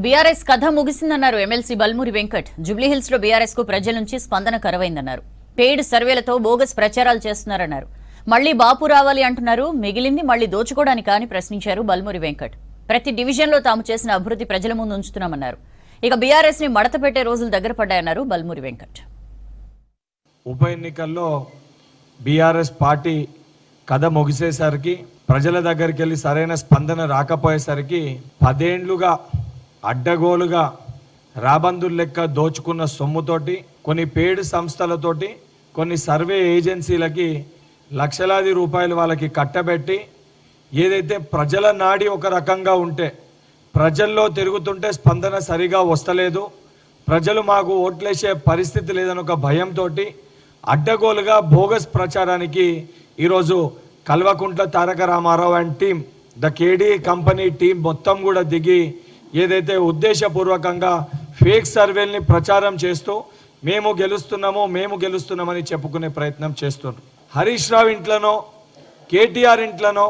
BRS కథ ముగిసిందన్నారు MLC Balmoori Venkat. జూబ్లీహిల్స్లో బీఆర్ఎస్కు ప్రజల నుంచి స్పందన కరవైందన్నారు. పెయిడ్ సర్వేలతో బోగస్ ప్రచారాలు చేస్తున్నారన్నారు. మళ్ళీ బాపు రావాలి అంటున్నారు. మిగిలింది మళ్ళీ దోచుకోవడానికి అని ప్రశ్నించారు బల్మూరి వెంకట్. ప్రతి డివిజన్లో తాము చేసిన అభివృద్ధి ప్రజల ముందు ఉంచుతున్నామన్నారు. ఇక బీఆర్ఎస్ని మడత పెట్టే రోజులు దగ్గర పడ్డాయన్నారు బల్మూరి వెంకట్. ఉప ఎన్నికల్లో బీఆర్ఎస్ పార్టీ కథ ముగిసేసరికి ప్రజల దగ్గరికి వెళ్ళి సరైన స్పందన రాకపోయేసరికి పదేండ్లుగా అడ్డగోలుగా రాబందుల లెక్క దోచుకున్న సొమ్ముతోటి కొన్ని పేడ్ సంస్థలతోటి కొన్ని సర్వే ఏజెన్సీలకి లక్షలాది రూపాయలు వాళ్ళకి కట్టబెట్టి ఏదైతే ప్రజల నాడి ఒక రకంగా ఉంటే ప్రజల్లో తిరుగుతుంటే స్పందన సరిగా వస్తలేదు ప్రజలు మాకు ఓట్లేసే పరిస్థితి లేదని ఒక భయంతో అడ్డగోలుగా బోగస్ ప్రచారానికి ఈరోజు Kalvakuntla Taraka Ramarao and team the KD company team మొత్తం కూడా దిగి ఏదైతే ఉద్దేశపూర్వకంగా ఫేక్ సర్వేల్ని ప్రచారం చేస్తూ మేము గెలుస్తున్నాము మేము గెలుస్తున్నామని చెప్పుకునే ప్రయత్నం చేస్తున్నారు. హరీష్ రావు ఇంట్లోనో కేటీఆర్ ఇంట్లోనో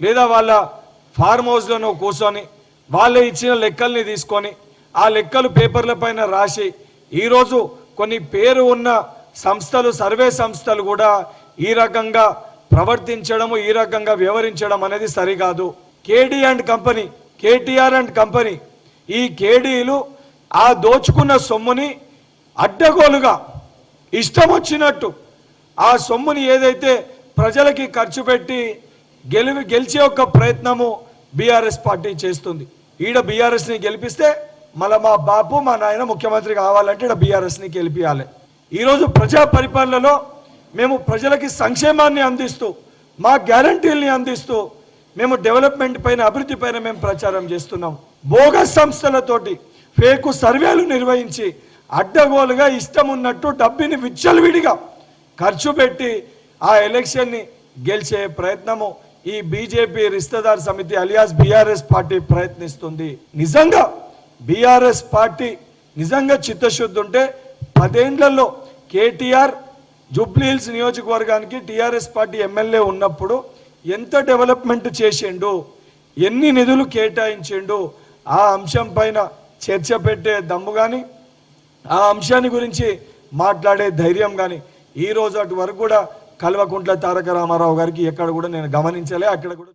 లేదా వాళ్ళ ఫార్మ్ హౌస్లోనో కూర్చొని వాళ్ళు ఇచ్చిన లెక్కల్ని తీసుకొని ఆ లెక్కలు పేపర్ల పైన రాసి ఈరోజు కొన్ని పేరు ఉన్న సంస్థలు సర్వే సంస్థలు కూడా ఈ రకంగా ప్రవర్తించడము ఈ రకంగా వ్యవహరించడం అనేది సరికాదు. KD and company KTR and company ఈ కేడీలు ఆ దోచుకున్న సొమ్ముని అడ్డగోలుగా ఇష్టం వచ్చినట్టు ఆ సొమ్ముని ఏదైతే ప్రజలకి ఖర్చు పెట్టి గెలివి గెలిచే ఒక ప్రయత్నము బీఆర్ఎస్ పార్టీ చేస్తుంది. ఈడ బీఆర్ఎస్ని గెలిపిస్తే మళ్ళీ మా బాపు మా నాయన ముఖ్యమంత్రి కావాలంటే ఈడ బీఆర్ఎస్ని గెలిపించాలి ఈరోజు ప్రజా పరిపాలనలో మేము ప్రజలకి సంక్షేమాన్ని అందిస్తూ మా గ్యారంటీల్ని అందిస్తూ మేము డెవలప్మెంట్ పైన అభివృద్ధి పైన మేము ప్రచారం చేస్తున్నాం. బోగస్ సంస్థలతోటి ఫేకు సర్వేలు నిర్వహించి అడ్డగోలుగా ఇష్టం ఉన్నట్టు డబ్బిని విచ్చలవిడిగా ఖర్చు పెట్టి ఆ ఎలక్షన్ని గెలిచే ప్రయత్నము ఈ బీజేపీ రిస్తదార్ సమితి అలియాస్ బీఆర్ఎస్ పార్టీ ప్రయత్నిస్తుంది. నిజంగా బీఆర్ఎస్ పార్టీ నిజంగా చిత్తశుద్ధి ఉంటే పదేండ్లలో కేటీఆర్ జూబ్లీహిల్స్ నియోజకవర్గానికి టీఆర్ఎస్ పార్టీ ఎమ్మెల్యే ఉన్నప్పుడు ఎంత డెవలప్మెంట్ చేసిండు ఎన్ని నిధులు కేటాయించిండు ఆ అంశం పైన చర్చ పెట్టే దమ్ము కానీ ఆ అంశాన్ని గురించి మాట్లాడే ధైర్యం కానీ ఈ రోజు అటు వరకు కూడా కల్వకుంట్ల తారక రామారావు గారికి ఎక్కడ కూడా నేను గమనించలే అక్కడ కూడా